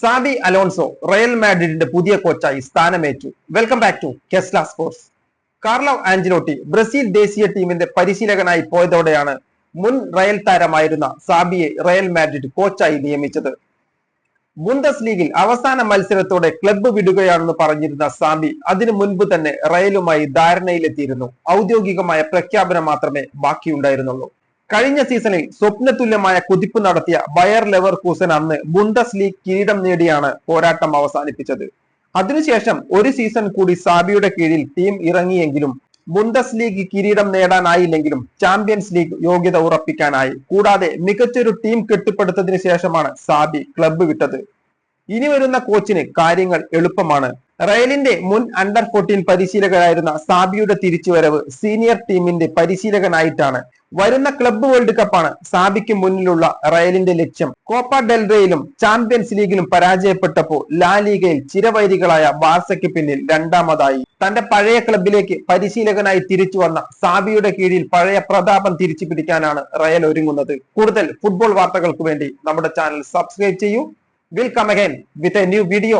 Xabi Alonso Real മാഡ്രിഡിന്റെ പുതിയ കോച്ചായി സ്ഥാനമേറ്റു. വെൽക്കം ബാക്ക് ടു കെസ്ല സ്പോർട്സ് കാർലോ ആഞ്ചിലോട്ടി ബ്രസീൽ ദേശീയ ടീമിന്റെ പരിശീലകനായി പോയതോടെയാണ് മുൻ റയൽ താരമായിരുന്ന സാബിയെ റയൽ മാഡ്രിഡ് കോച്ചായി നിയമിച്ചത്. ബുന്തസ് ലീഗിൽ അവസാന മത്സരത്തോടെ ക്ലബ്ബ് വിടുകയാണെന്ന് പറഞ്ഞിരുന്ന സാബി അതിനു മുൻപ് തന്നെ റയലുമായി ധാരണയിലെത്തിയിരുന്നു. ഔദ്യോഗികമായ പ്രഖ്യാപനം മാത്രമേ ബാക്കിയുണ്ടായിരുന്നുള്ളൂ. കഴിഞ്ഞ സീസണിൽ സ്വപ്നതുല്യമായ കുതിപ്പ് നടത്തിയ ബയർ ലെവർ കൂസൻ അന്ന് ബുണ്ടസ് ലീഗ് കിരീടം നേടിയാണ് പോരാട്ടം അവസാനിപ്പിച്ചത്. അതിനുശേഷം ഒരു സീസൺ കൂടി സാബിയുടെ കീഴിൽ ടീം ഇറങ്ങിയെങ്കിലും ബുണ്ടസ് ലീഗ് കിരീടം നേടാനായില്ലെങ്കിലും ചാമ്പ്യൻസ് ലീഗ് യോഗ്യത ഉറപ്പിക്കാനായി. കൂടാതെ മികച്ചൊരു ടീം കെട്ടിപ്പടുത്തതിനു ശേഷമാണ് സാബി ക്ലബ്ബ് വിട്ടത്. ഇനി വരുന്ന കോച്ചിന് കാര്യങ്ങൾ എളുപ്പമാണ്. റയലിന്റെ മുൻ അണ്ടർ ഫോർട്ടീൻ പരിശീലകനായിരുന്ന സാബിയുടെ തിരിച്ചുവരവ് സീനിയർ ടീമിന്റെ പരിശീലകനായിട്ടാണ്. വരുന്ന ക്ലബ്ബ് വേൾഡ് കപ്പാണ് സാബിക്ക് മുന്നിലുള്ള റയലിന്റെ ലക്ഷ്യം. കോപ്പ ഡെൽറയിലും ചാമ്പ്യൻസ് ലീഗിലും പരാജയപ്പെട്ടപ്പോൾ ലാ ലീഗയിൽ ചിരവൈരികളായ ബാർസയ്ക്ക് പിന്നിൽ രണ്ടാമതായി. തന്റെ പഴയ ക്ലബിലേക്ക് പരിശീലകനായി തിരിച്ചു വന്ന സാബിയുടെ കീഴിൽ പഴയ പ്രതാപം തിരിച്ചു പിടിക്കാനാണ് റയൽ ഒരുങ്ങുന്നത്. കൂടുതൽ ഫുട്ബോൾ വാർത്തകൾക്ക് വേണ്ടി നമ്മുടെ ചാനൽ സബ്സ്ക്രൈബ് ചെയ്യൂ. Will come again with a new video